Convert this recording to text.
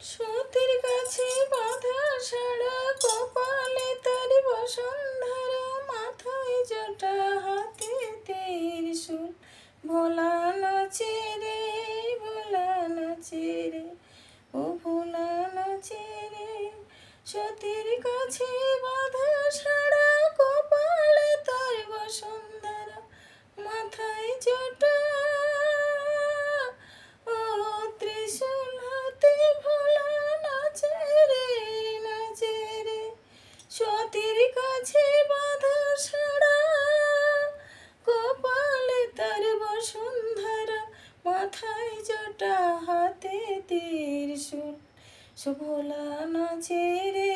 সতীর কাছে বাঁধা সারা কপালে তার বসুন্ধরা মাথায় জটা। সতীর কাছে বাঁধা সারা কপালে তার বসুন্ধরা মাথায় জটা ও ত্রিশূল হাতে ভোলা নাচে রে নাচে রে। সতীর কাছে বাঁধা সারা কপালে তার বসুন্ধরা মাথায় জটা হাতে শোভলা নাচে রে